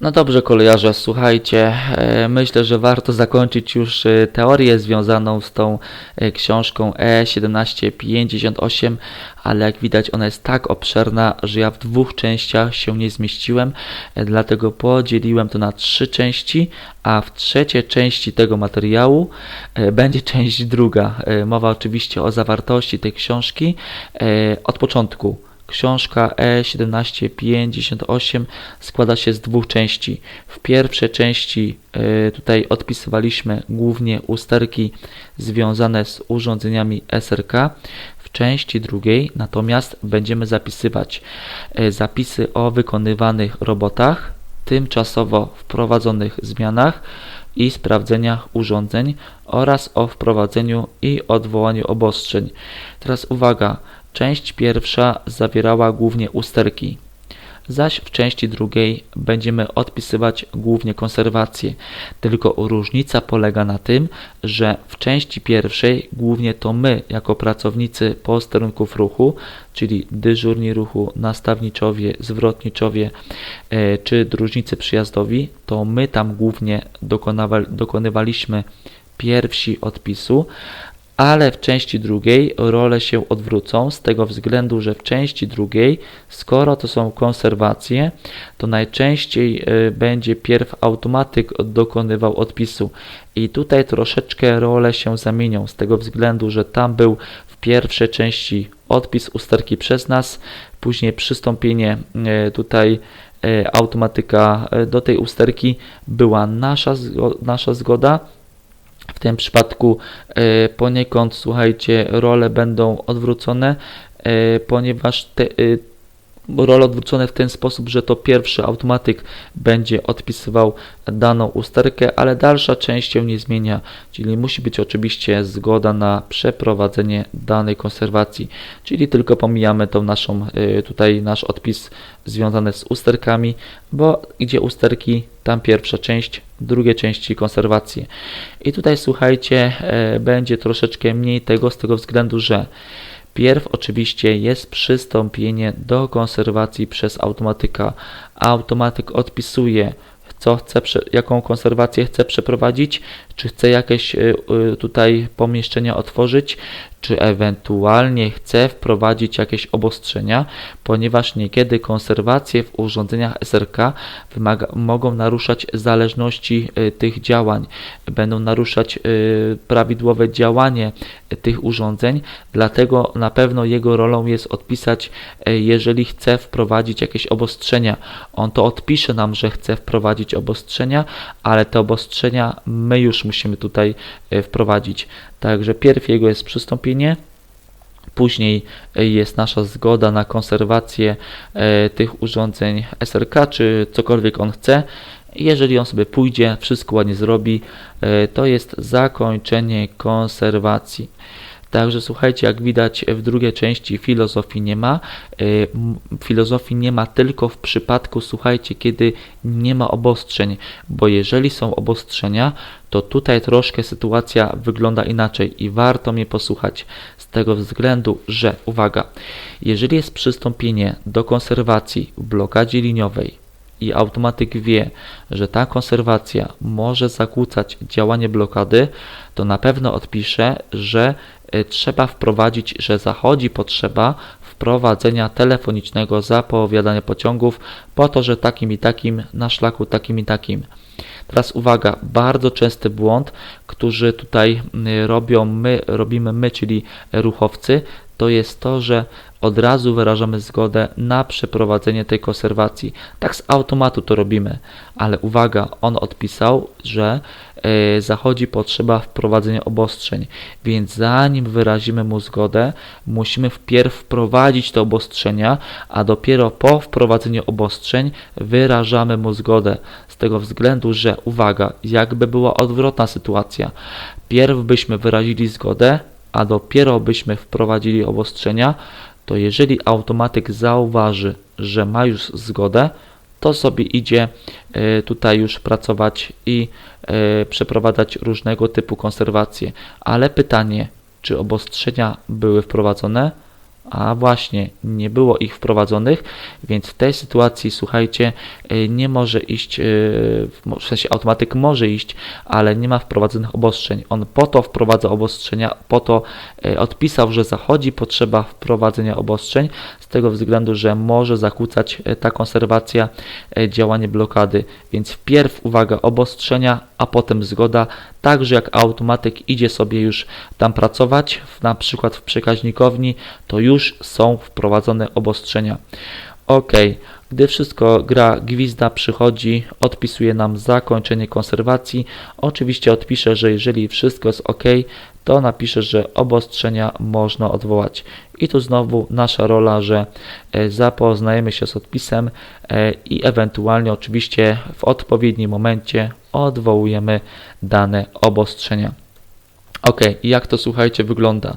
No dobrze, kolejarze, słuchajcie, e, myślę, że warto zakończyć już e, teorię związaną z tą e, książką E1758, ale jak widać ona jest tak obszerna, że ja w dwóch częściach się nie zmieściłem, dlatego podzieliłem to na trzy części, a w trzeciej części tego materiału będzie część druga. Mowa oczywiście o zawartości tej książki od początku. Książka E E1758 składa się z dwóch części. W pierwszej części e, tutaj odpisywaliśmy głównie usterki związane z urządzeniami SRK. W części drugiej natomiast będziemy zapisywać e, zapisy o wykonywanych robotach, tymczasowo wprowadzonych zmianach i sprawdzeniach urządzeń oraz o wprowadzeniu i odwołaniu obostrzeń. Teraz uwaga, część pierwsza zawierała głównie usterki, zaś w części drugiej będziemy odpisywać głównie konserwację. Tylko różnica polega na tym, że w części pierwszej głównie to my, jako pracownicy posterunków ruchu, czyli dyżurni ruchu, nastawniczowie, zwrotniczowie e, czy dróżnicy przyjazdowi, to my tam głównie dokonywaliśmy pierwsi odpisu, ale w części drugiej role się odwrócą z tego względu, że w części drugiej, skoro to są konserwacje, to najczęściej y, będzie pierw automatyk dokonywał odpisu. I tutaj troszeczkę role się zamienią z tego względu, że tam był w pierwszej części odpis usterki przez nas, później przystąpienie y, tutaj y, automatyka do tej usterki była nasza, nasza zgoda. W tym przypadku e, poniekąd, słuchajcie, role będą odwrócone, e, ponieważ te, e, role odwrócone w ten sposób, że to pierwszy automatyk będzie odpisywał daną usterkę, ale dalsza część się nie zmienia, czyli musi być oczywiście zgoda na przeprowadzenie danej konserwacji, czyli tylko pomijamy tą naszą, e, tutaj nasz odpis związany z usterkami, bo gdzie usterki, tam pierwsza część, drugie części konserwacje. I tutaj słuchajcie, e, będzie troszeczkę mniej tego z tego względu, że Pierw oczywiście jest przystąpienie do konserwacji przez automatyka. Automatyk odpisuje, co chce, jaką konserwację chce przeprowadzić, czy chce jakieś y, y, tutaj pomieszczenia otworzyć, czy ewentualnie chce wprowadzić jakieś obostrzenia, ponieważ niekiedy konserwacje w urządzeniach SRK wymaga, mogą naruszać zależności y, tych działań, będą naruszać prawidłowe działanie tych urządzeń, dlatego na pewno jego rolą jest odpisać, y, jeżeli chce wprowadzić jakieś obostrzenia. On to odpisze nam, że chce wprowadzić obostrzenia, ale te obostrzenia my już musimy tutaj y, wprowadzić. Także pierw jego jest przystąpienie, później y, jest nasza zgoda na konserwację e, tych urządzeń SRK, czy cokolwiek on chce. Jeżeli on sobie pójdzie, wszystko ładnie zrobi, e, to jest zakończenie konserwacji. Także słuchajcie, jak widać w drugiej części filozofii nie ma. E, Filozofii nie ma tylko w przypadku, słuchajcie, kiedy nie ma obostrzeń, bo jeżeli są obostrzenia, to tutaj troszkę sytuacja wygląda inaczej i warto mnie posłuchać z tego względu, że uwaga, jeżeli jest przystąpienie do konserwacji w blokadzie liniowej i automatyk wie, że ta konserwacja może zakłócać działanie blokady, to na pewno odpisze, że y, trzeba wprowadzić, że zachodzi potrzeba wprowadzenia telefonicznego zapowiadania pociągów po to, że takim i takim na szlaku takim i takim. Teraz uwaga, bardzo częsty błąd, który tutaj y, robią my, robimy my, czyli ruchowcy, to jest to, że od razu wyrażamy zgodę na przeprowadzenie tej konserwacji. Tak z automatu to robimy, ale uwaga, on odpisał, że e, zachodzi potrzeba wprowadzenia obostrzeń, więc zanim wyrazimy mu zgodę, musimy wpierw wprowadzić te obostrzenia, a dopiero po wprowadzeniu obostrzeń wyrażamy mu zgodę. Z tego względu, że uwaga, jakby była odwrotna sytuacja, pierw byśmy wyrazili zgodę, a dopiero byśmy wprowadzili obostrzenia, to jeżeli automatyk zauważy, że ma już zgodę, to sobie idzie e, tutaj już pracować i e, przeprowadzać różnego typu konserwacje. Ale pytanie, czy obostrzenia były wprowadzone? A właśnie nie było ich wprowadzonych, więc w tej sytuacji, słuchajcie, y, nie może iść, y, w sensie automatyk może iść, ale nie ma wprowadzonych obostrzeń. On po to wprowadza obostrzenia, po to y, odpisał, że zachodzi potrzeba wprowadzenia obostrzeń, z tego względu, że może zakłócać ta konserwacja działanie blokady. Więc wpierw uwaga obostrzenia, a potem zgoda, także jak automatyk idzie sobie już tam pracować, na przykład w przekaźnikowni, to już są wprowadzone obostrzenia. OK, gdy wszystko gra gwizda przychodzi, odpisuje nam zakończenie konserwacji. Oczywiście odpiszę, że jeżeli wszystko jest OK, to napiszę, że obostrzenia można odwołać. I tu znowu nasza rola, że e, zapoznajemy się z odpisem e, i ewentualnie oczywiście w odpowiednim momencie odwołujemy dane obostrzenia. Ok, jak to słuchajcie wygląda?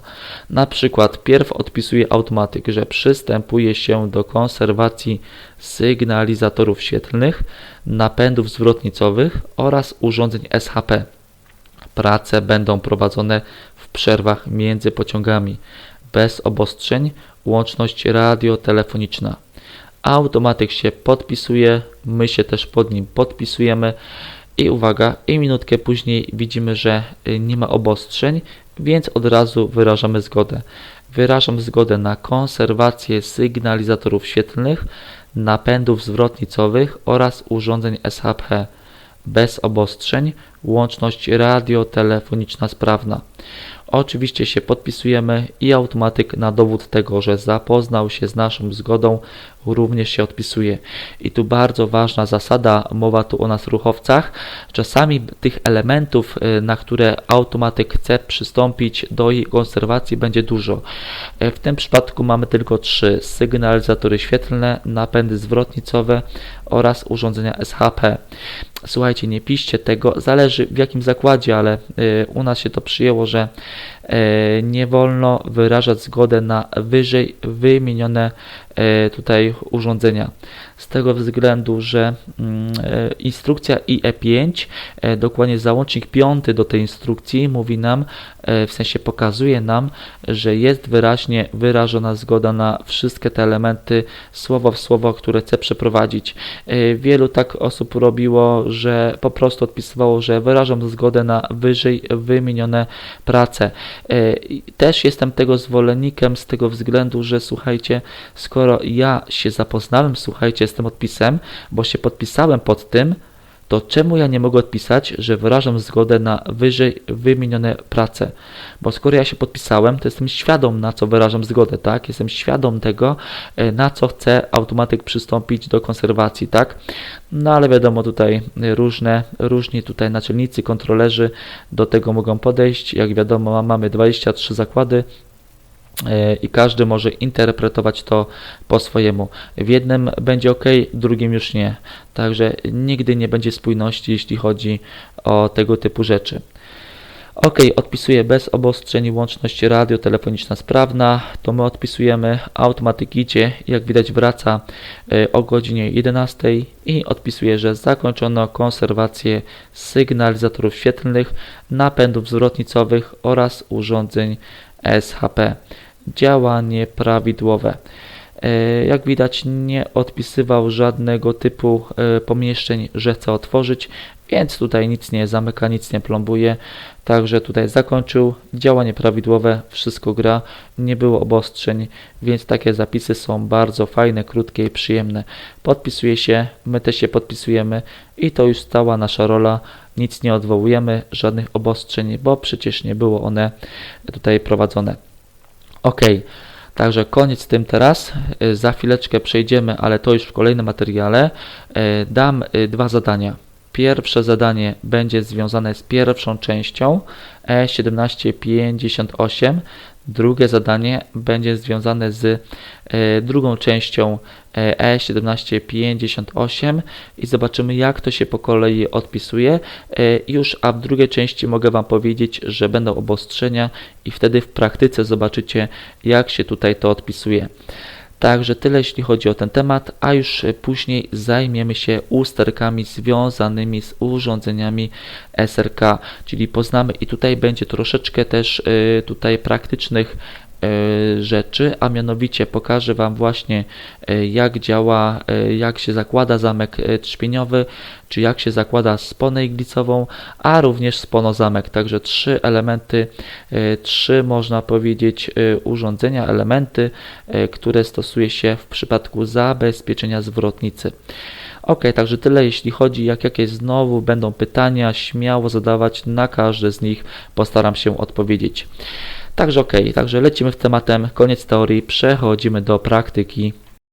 Na przykład pierw odpisuje automatyk, że przystępuje się do konserwacji sygnalizatorów świetlnych, napędów zwrotnicowych oraz urządzeń SHP. Prace będą prowadzone w przerwach między pociągami, bez obostrzeń, łączność radiotelefoniczna. Automatyk się podpisuje, my się też pod nim podpisujemy i uwaga, i minutkę później widzimy, że y, nie ma obostrzeń, więc od razu wyrażamy zgodę. Wyrażam zgodę na konserwację sygnalizatorów świetlnych, napędów zwrotnicowych oraz urządzeń SHP bez obostrzeń, łączność radiotelefoniczna sprawna. Oczywiście się podpisujemy i automatyk na dowód tego, że zapoznał się z naszą zgodą, również się odpisuje. I tu bardzo ważna zasada, mowa tu o nas ruchowcach. Czasami tych elementów, y, na które automatyk chce przystąpić do jej konserwacji będzie dużo. Y, w tym przypadku mamy tylko trzy: sygnalizatory świetlne, napędy zwrotnicowe oraz urządzenia SHP. Słuchajcie, nie piszcie tego, zależy w jakim zakładzie, ale y, u nas się to przyjęło, że nie wolno wyrażać zgodę na wyżej wymienione tutaj urządzenia. Z tego względu, że mm, e, instrukcja IE5, e, dokładnie załącznik 5 do tej instrukcji mówi nam, w sensie pokazuje nam, że jest wyraźnie wyrażona zgoda na wszystkie te elementy słowo w słowo, które chce przeprowadzić. Wielu tak osób robiło, że po prostu odpisywało, że wyrażam zgodę na wyżej wymienione prace. Też jestem tego zwolennikiem z tego względu, że słuchajcie, skoro skoro ja się zapoznałem, słuchajcie, z tym odpisem, bo się podpisałem pod tym, to czemu ja nie mogę odpisać, że wyrażam zgodę na wyżej wymienione prace? Bo skoro ja się podpisałem, to jestem świadom, na co wyrażam zgodę, tak? Jestem świadom tego, e, na co chce automatyk przystąpić do konserwacji, tak? No ale wiadomo, tutaj różne, różni tutaj naczelnicy, kontrolerzy do tego mogą podejść. Jak wiadomo, mamy 23 zakłady, i każdy może interpretować to po swojemu. W jednym będzie ok, w drugim już nie. Także nigdy nie będzie spójności, jeśli chodzi o tego typu rzeczy. OK, odpisuje bez obostrzeń, łączność radio, telefoniczna sprawna, to my odpisujemy, automatyk idzie, jak widać wraca e, o godzinie 11 i odpisuje, że zakończono konserwację sygnalizatorów świetlnych, napędów zwrotnicowych oraz urządzeń SHP działanie prawidłowe. E, jak widać nie odpisywał żadnego typu e, pomieszczeń, że chce otworzyć, więc tutaj nic nie zamyka, nic nie plombuje. Także tutaj zakończył działanie prawidłowe, wszystko gra, nie było obostrzeń, więc takie zapisy są bardzo fajne, krótkie i przyjemne. Podpisuje się, my też się podpisujemy i to już stała nasza rola. Nic nie odwołujemy, żadnych obostrzeń, bo przecież nie było one tutaj prowadzone. Ok, także koniec z tym teraz. Y, za chwileczkę przejdziemy, ale to już w kolejnym materiale. Y, dam y, dwa zadania. Pierwsze zadanie będzie związane z pierwszą częścią E1758. Drugie zadanie będzie związane z e, drugą częścią E1758 e i zobaczymy jak to się po kolei odpisuje. E, już a w drugiej części mogę Wam powiedzieć, że będą obostrzenia i wtedy w praktyce zobaczycie jak się tutaj to odpisuje. Także tyle jeśli chodzi o ten temat, a już później zajmiemy się usterkami związanymi z urządzeniami SRK, czyli poznamy i tutaj będzie troszeczkę też y, tutaj praktycznych rzeczy, a mianowicie pokażę Wam właśnie e, jak działa, e, jak się zakłada zamek e, trzpieniowy, czy jak się zakłada sponę iglicową, a również sponozamek. Także trzy elementy, e, trzy można powiedzieć e, urządzenia, elementy, e, które stosuje się w przypadku zabezpieczenia zwrotnicy. Ok, także tyle jeśli chodzi, jak jakieś znowu będą pytania, śmiało zadawać, na każde z nich postaram się odpowiedzieć. Także ok, także lecimy w tematem, koniec teorii, przechodzimy do praktyki.